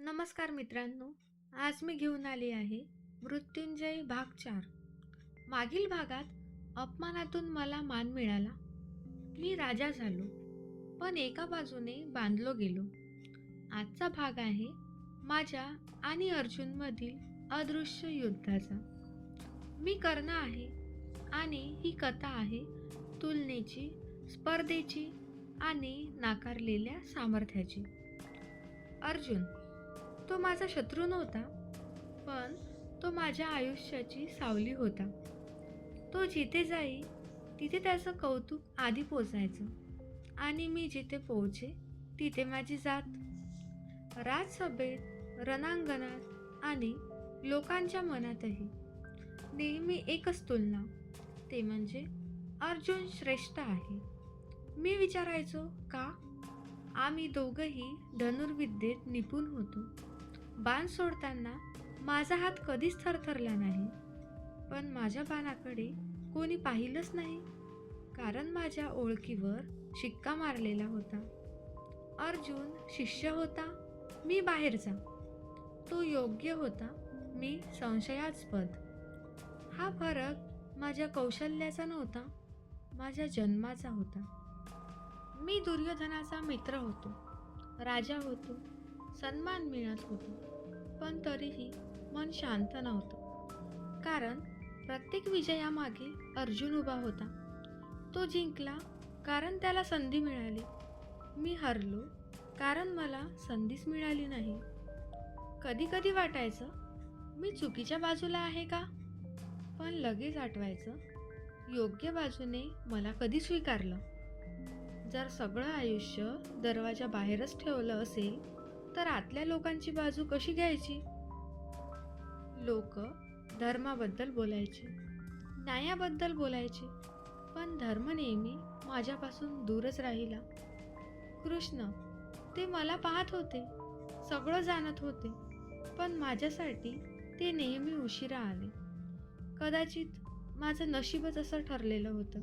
नमस्कार मित्रांनो आज मी घेऊन आली आहे मृत्युंजय भाग चार. मागील भागात अपमानातून मला मान मिळाला. मी राजा झालो पण एका बाजूने बांधलो गेलो. आजचा भाग आहे माझ्या आणि अर्जुनमधील अदृश्य युद्धाचा. मी कर्ण आहे आणि ही कथा आहे तुलनेची स्पर्धेची आणि नाकारलेल्या सामर्थ्याची. अर्जुन तो माझा शत्रू नव्हता पण तो माझ्या आयुष्याची सावली होता. तो जिथे जाई तिथे त्याचं कौतुक आधी पोचायचं आणि मी जिथे पोहोचे तिथे माझी जात. राजसभेत रणांगणात आणि लोकांच्या मनातही नेहमी एकच तुलना ते म्हणजे अर्जुन श्रेष्ठ आहे. मी विचारायचो का? आम्ही दोघंही धनुर्विद्येत निपुण होतो. बाण सोडताना माझा हात कधीच थरथरला नाही. पण माझ्या बाणाकडे कोणी पाहिलंच नाही. कारण माझ्या ओळखीवर शिक्का मारलेला होता. अर्जुन शिष्य होता मी बाहेरचा तो योग्य होता मी संशयास्पद. हा फरक माझ्या कौशल्याचा नव्हता माझ्या जन्माचा होता. मी दुर्योधनाचा मित्र होतो राजा होतो सन्मान मिळत होतो. पण तरीही मन शांत नव्हतं. कारण प्रत्येक विजयामागे अर्जुन उभा होता. तो जिंकला कारण त्याला संधी मिळाली. मी हरलो कारण मला संधीच मिळाली नाही. कधी कधी वाटायचं मी चुकीच्या बाजूला आहे का? पण लगेच आठवायचं योग्य बाजूने मला कधी स्वीकारलं? जर सगळं आयुष्य दरवाजा बाहेरच ठेवलं असेल तर आतल्या लोकांची बाजू कशी घ्यायची? लोक धर्माबद्दल बोलायचे. न्यायाबद्दल बोलायचे. पण धर्म नेहमी माझ्यापासून दूरच राहिला. कृष्ण ते मला पाहत होते. सगळं जाणत होते. पण माझ्यासाठी ते नेहमी उशिरा आले. कदाचित माझं नशीबच असं ठरलेलं होतं.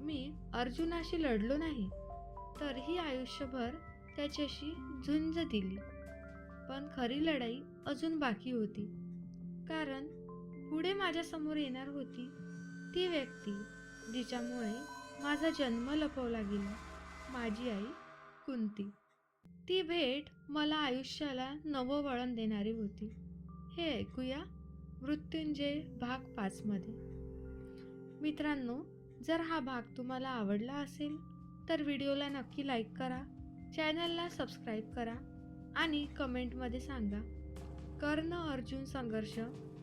मी अर्जुनाशी लढलो नाही. तरीही आयुष्यभर त्याच्याशी झुंज दिली. पण खरी लढाई अजून बाकी होती. कारण पुढे माझ्यासमोर येणार होती ती व्यक्ती जिच्यामुळे माझा जन्म लपवला गेला माझी आई कुंती. ती भेट मला आयुष्याला नवं वळण देणारी होती. हे ऐकूया मृत्युंजय भाग पाचमध्ये मित्रांनो जर हा भाग तुम्हाला आवडला असेल तर व्हिडिओला नक्की लाईक करा. चॅनलला सबस्क्राईब करा आणि कमेंटमध्ये सांगा कर्ण अर्जुन संघर्ष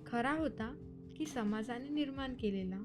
खरा होता की समाजाने निर्माण केलेला?